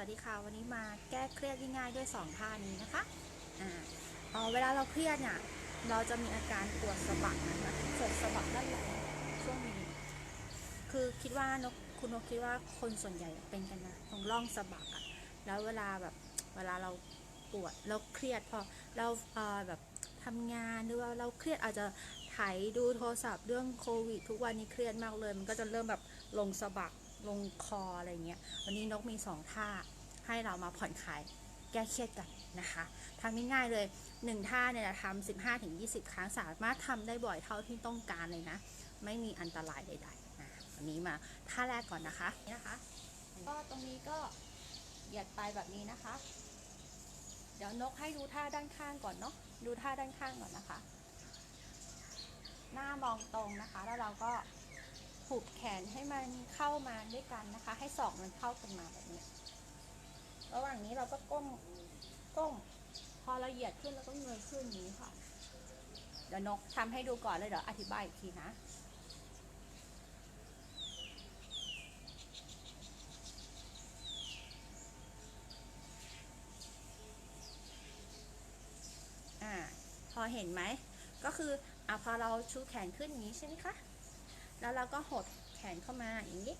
วัสดีค่ะ วันนี้มาแก้เครียดง่ายๆด้วย 2 ท่านี้นะคะอ่าเออเวลาเราเครียดเนี่ยเราจะมีอาการปวดสะบักนะคะปวดสะบักด้านหลังช่วงนี้ คือคิดว่านกคุณนกคิดว่าคนส่วนใหญ่เป็นกันนะตรงร่องสะบักอะแล้วเวลาแบบเวลาเราปวดเราเครียดพอเราเออแบบทำงานหรือว่าเราเครียดอาจจะไถดูโทรศัพท์เรื่องโควิด ทุกวันนี้เครียดมากเลย มันก็จะเริ่มแบบลงสะบัก ลงคออะไรเงี้ย วันนี้นกมีสองท่าให้เรามาผ่อนคลายแก้เครียดกันนะคะทำง่ายๆเลยหนึ่งท่าเนี่ยทำสิบห้าถึงยี่สิบครั้งสามารถทำได้บ่อยเท่าที่ต้องการเลยนะ ไม่มีอันตรายใดๆนะวันนี้มาท่าแรกก่อนนะคะนี่นะคะ ก็ตรงนี้ก็เหยียดไปแบบนี้นะคะ เดี๋ยวนกให้ดูท่าด้านข้างก่อนเนาะดูท่าด้านข้างก่อนนะคะ หน้ามองตรงนะคะ แล้วเราก็ ผูกแขนให้มันเข้ามาด้วยกันนะคะ ให้ศอกมันเข้ากันมาแบบนี้ ระหว่างนี้เราก็ก้มก้ม พอเราเหยียดขึ้นเราก็เงยขึ้นนี้ค่ะ เดี๋ยวนกทำให้ดูก่อนเลยเดี๋ยวอธิบายอีกทีนะอ่าพอเห็นไหม ก็คืออะพอเราชูแขนขึ้นอย่างนี้ใช่ไหมคะ แล้วเราก็หดแขนเข้ามาอย่างนี้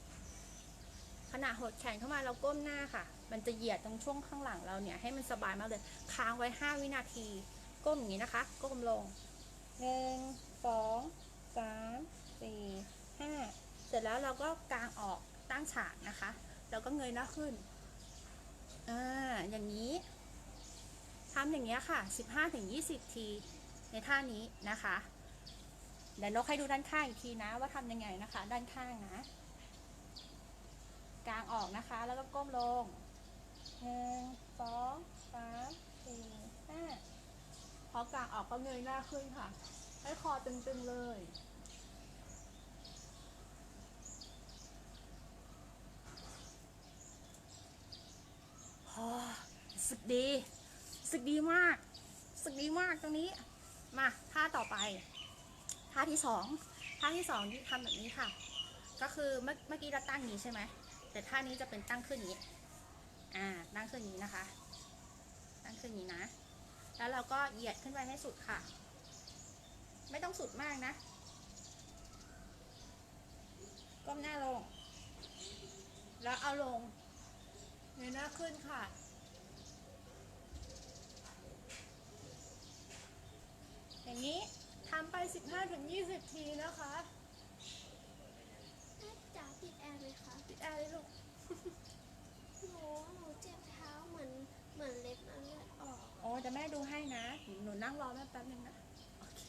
ขณะหดแขนเข้ามาเราก้มหน้าค่ะ มันจะเหยียดตรงช่วงข้างหลังเราเนี่ยให้มันสบายมากเลย ค้างไว้ 5 วินาที ก้มอย่างนี้นะคะ ก้มลงหนึ่งสองสามสี่ห้าเสร็จแล้วเราก็กางออกตั้งฉากนะคะ แล้วก็เงยหน้าขึ้น อ่า อย่างนี้ทำอย่างเงี้ยค่ะ 15-20 ทีในท่านี้นะคะ เดี๋ยวนกให้ดูด้านข้างอีกทีนะ ว่าทำยังไงนะคะ ด้านข้างนะ กลางออกนะคะ แล้วก็ก้มลงหนึ่งสองสามสี่ห้าพอกลางออกก็เงยหน้าขึ้นค่ะ ให้คอตึงๆเลยอ้รู้สึกดี สึกดีมาก สึกดีมากตรงนี้ มาท่าต่อไป ท่าที่สองท่าที่สองที่ทำแบบนี้ค่ะ ก็คือเมื่อเมื่อกี้เราตั้งนี้ใช่ไหมแต่ท่านี้จะเป็นตั้งขึ้นนี้อ่าตั้งขึ้นนี้นะคะ ตั้งขึ้นนี้นะ แล้วเราก็เหยียดขึ้นไปให้สุดค่ะ ไม่ต้องสุดมากนะก้มหน้าลง แล้วเอาลงเงยหน้าขึ้นค่ะ อย่างนี้ทำไป 15-20 ทีนะคะแม่จ๋าปิดแอร์ไหมคะปิดแอร์เลยลูกหนูหนูเจ็บเท้าเหมือนเหมือนเล็บมันเลือดออกโอ้จะแม่ดูให้นะ หนูนั่งรอแม่แป๊บนึงนะ โอเค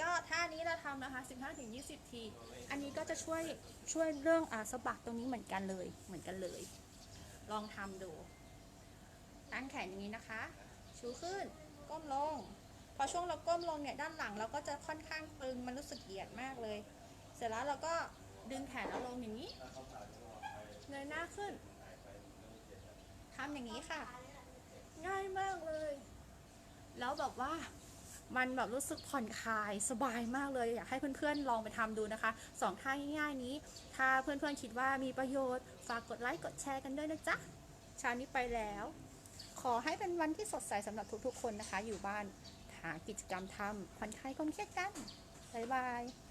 ก็ท่านี้เราทำนะคะ 15-20 ที อันนี้ก็จะช่วยช่วยเรื่องอาสะบักตรงนี้เหมือนกันเลย เหมือนกันเลย ลองทำดู ตั้งแขนอย่างนี้นะคะ ชูขึ้น ก้มลง พอช่วงเราก้มลงเนี่ยด้านหลังเราก็จะค่อนข้างตึงมันรู้สึกเหยียดมากเลย เสร็จแล้วเราก็ดึงแขนเราลงอย่างนี้เงยหน้าขึ้นทำอย่างนี้ค่ะ ง่ายมากเลย แล้วแบบว่ามันแบบรู้สึกผ่อนคลายสบายมากเลย อยากให้เพื่อนๆลองไปทำดูนะคะสองท่าง่ายๆนี้ ถ้าเพื่อนๆคิดว่ามีประโยชน์ ฝากกดไลค์กดแชร์กันด้วยนะจ๊ะชานี้ไปแล้ว ขอให้เป็นวันที่สดใสสำหรับทุกๆคนนะคะ อยู่บ้าน หากิจกรรมทำผ่อนคลายความเครียดกัน บ๊ายบาย